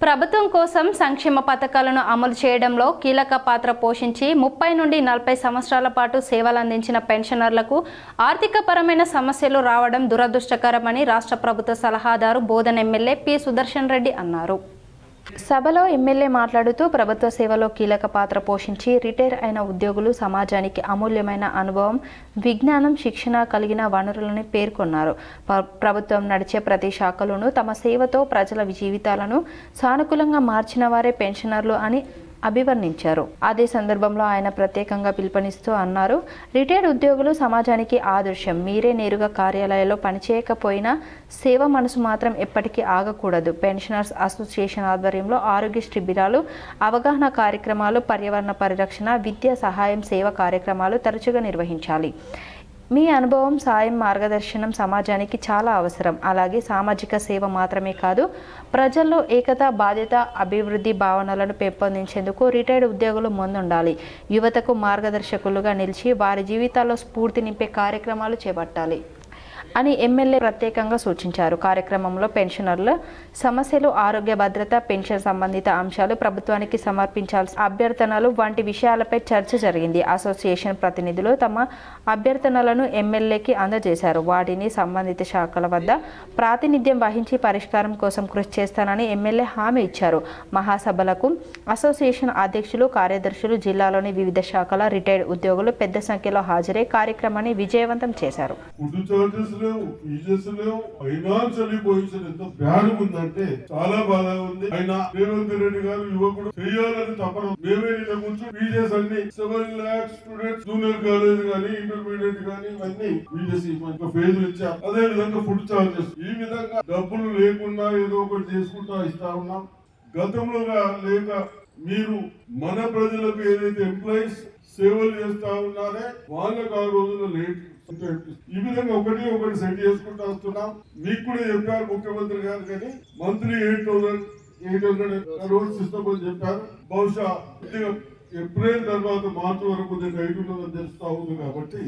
ప్రభుత్వం కోసం సంక్షేమ పథకాలను అమలు చేయడంలో కీలక పాత్ర పోషించి ముప్పై నుండి నలభై సంవత్సరాల పాటు సేవలు అందించిన పెన్షనర్లకు ఆర్థికపరమైన సమస్యలు రావడం దురదృష్టకరమని రాష్ట్ర ప్రభుత్వ సలహాదారు బోధన ఎమ్మెల్యే పి సుదర్శన్ రెడ్డి అన్నారు. సభలో ఎమ్మెల్యే మాట్లాడుతూ ప్రభుత్వ సేవలో కీలక పాత్ర పోషించి రిటైర్ అయిన ఉద్యోగులు సమాజానికి అమూల్యమైన అనుభవం విజ్ఞానం శిక్షణ కలిగిన వనరులని పేర్కొన్నారు. ప్రభుత్వం నడిచే ప్రతి శాఖలోనూ తమ సేవతో ప్రజల జీవితాలను సానుకూలంగా మార్చిన వారే పెన్షనర్లు అని అభివర్ణించారు. అదే సందర్భంలో ఆయన ప్రత్యేకంగా పిలుపునిస్తూ అన్నారు రిటైర్డ్ ఉద్యోగులు సమాజానికి ఆదర్శం. మీరే నేరుగా కార్యాలయాల్లో పనిచేయకపోయినా సేవ మనసు మాత్రం ఎప్పటికీ ఆగకూడదు. పెన్షనర్స్ అసోసియేషన్ ఆధ్వర్యంలో ఆరోగ్య శిబిరాలు అవగాహన కార్యక్రమాలు పర్యావరణ పరిరక్షణ విద్యా సహాయం సేవ కార్యక్రమాలు తరచుగా నిర్వహించాలి. మీ అనుభవం సాయం మార్గదర్శనం సమాజానికి చాలా అవసరం. అలాగే సామాజిక సేవ మాత్రమే కాదు ప్రజల్లో ఏకత బాధ్యత అభివృద్ధి భావనలను పెంపొందించేందుకు రిటైర్డ్ ఉద్యోగులు ముందుండాలి. యువతకు మార్గదర్శకులుగా నిలిచి వారి జీవితాల్లో స్ఫూర్తి నింపే కార్యక్రమాలు చేపట్టాలి. అని ఎమ్మెల్యే ప్రత్యేకంగా సూచించారు. కార్యక్రమంలో పెన్షనర్ల సమస్యలు ఆరోగ్య భద్రత పెన్షన్ సంబంధిత అంశాలు ప్రభుత్వానికి సమర్పించాల్సిన అభ్యర్థనలు వంటి విషయాలపై చర్చ జరిగింది. అసోసియేషన్ ప్రతినిధులు తమ అభ్యర్థనలను ఎమ్మెల్యేకి అందజేశారు. వాటిని సంబంధిత శాఖల వద్ద ప్రాతినిధ్యం వహించి పరిష్కారం కోసం కృషి చేస్తానని ఎమ్మెల్యే హామీ ఇచ్చారు. మహాసభలకు అసోసియేషన్ అధ్యక్షులు కార్యదర్శులు జిల్లాలోని వివిధ శాఖల రిటైర్డ్ ఉద్యోగులు పెద్ద సంఖ్యలో హాజరై కార్యక్రమాన్ని విజయవంతం చేశారు. ఫుడ్ లేవు ఫీజెస్ లేవు ఫైనాన్షియలీ పొజిషన్ ఎంత బ్యాడ్ ఉందంటే చాలా బాధగా ఉంది. ఆయన రేవంత్ రెడ్డి గారు యువకుడు చేయాలని తపన మేమే నిన్న కూర్చొని ఫీజెస్ అన్ని seven lakhs students junior college కానీ ఇంటర్మీడియట్ కానీ ఇవన్నీ ఫీజెస్ ఫేజులు ఇచ్చాం అదే విధంగా ఫుడ్ చార్జెస్. ఈ విధంగా డబ్బులు లేకుండా ఏదో ఒకటి చేసుకుంటా ఇస్తా ఉన్నాం. గతంలో లేక మీరు మన ప్రజలకు ఏదైతే ఎంప్లాయీస్ సేవలు చేస్తా ఉన్నారే వాళ్ళకు ఆ రోజుల్లో లేట్ ఈ విధంగా ఒకటి ఒకటి సెట్ చేసుకుంటూ వస్తున్నాం. మీకు కూడా చెప్పారు ముఖ్యమంత్రి గారు కానీ monthly eight thousand eight hundred road system అని చెప్పారు. బహుశా ఏప్రిల్ తర్వాత మార్చి వరకు కొద్దిగా ఐదు ఉంటుందని తెలుస్తా ఉంది కాబట్టి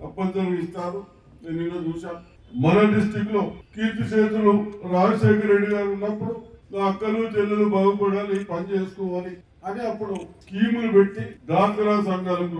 తప్పనిసరిగా ఇస్తారు. నేను నిన్న చూశాను. మన డిస్టిక్లో కీర్తి చేతులు రాజశేఖర రెడ్డి గారు ఉన్నప్పుడు నా అక్కలు చెల్లెలు బాగుపడాలి పని చేసుకోవాలి అని అప్పుడు స్కీములు పెట్టి డాక్రా సంఘాలకు